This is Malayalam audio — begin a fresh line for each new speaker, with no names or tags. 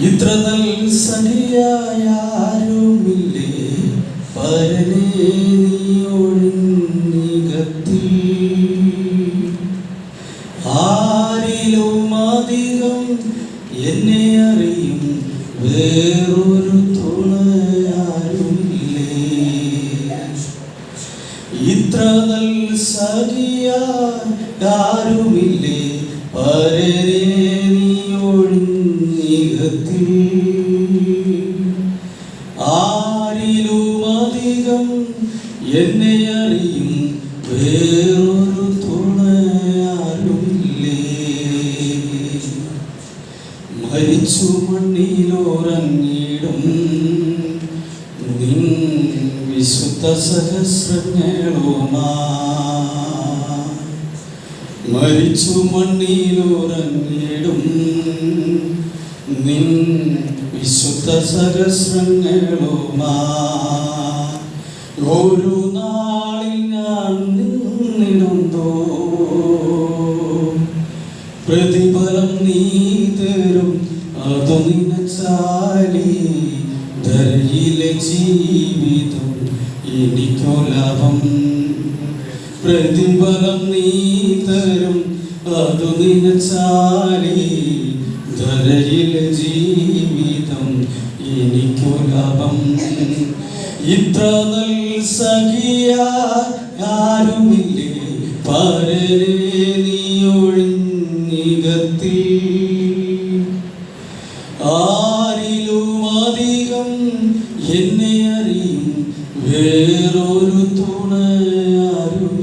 ഇത്ര നൽ സഖിയായ ആരുമില്ലേ? നീ ആരിലും അധികം എന്നെ അറിയും വേറൊരു തുണയാരുമില്ലേ ഇത്ര നൽ സഖിയാരുമില്ലേ പരനെ അധികം എന്നെ അറിയും. വേറൊരു തുണയാരുമില്ലേ? മരിച്ചു മണ്ണിലോറങ്ങിടും വിശുദ്ധ സഹസ്രങ്ങളുമാ മരിച്ചു മണ്ണിലോറങ്ങിടും നിൻ വിശുദ്ധ സഹസ്രങ്ങളുമാ ഒരു നാളിൽ ഞാൻ നിന്നിടുന്നോ. പ്രതിഫലം നീ തരും. അതു നിനച്ചാലി ധരയിലെ ജീവിതം എനിക്കോ ലാഭം? പ്രതിഫലം നീ തരും. അതു നിനച്ചാലി ധരയിലെ ജീവിതം എനിക്കു ലാഭം ഇത്ര നൽസഖിയാരുമില്ലേ പരനെ നീ ഒഴിഞ്ഞികത്തിൽ. ആരിലും അധികം എന്നെ അറിയും വേറൊരു തുണയാരും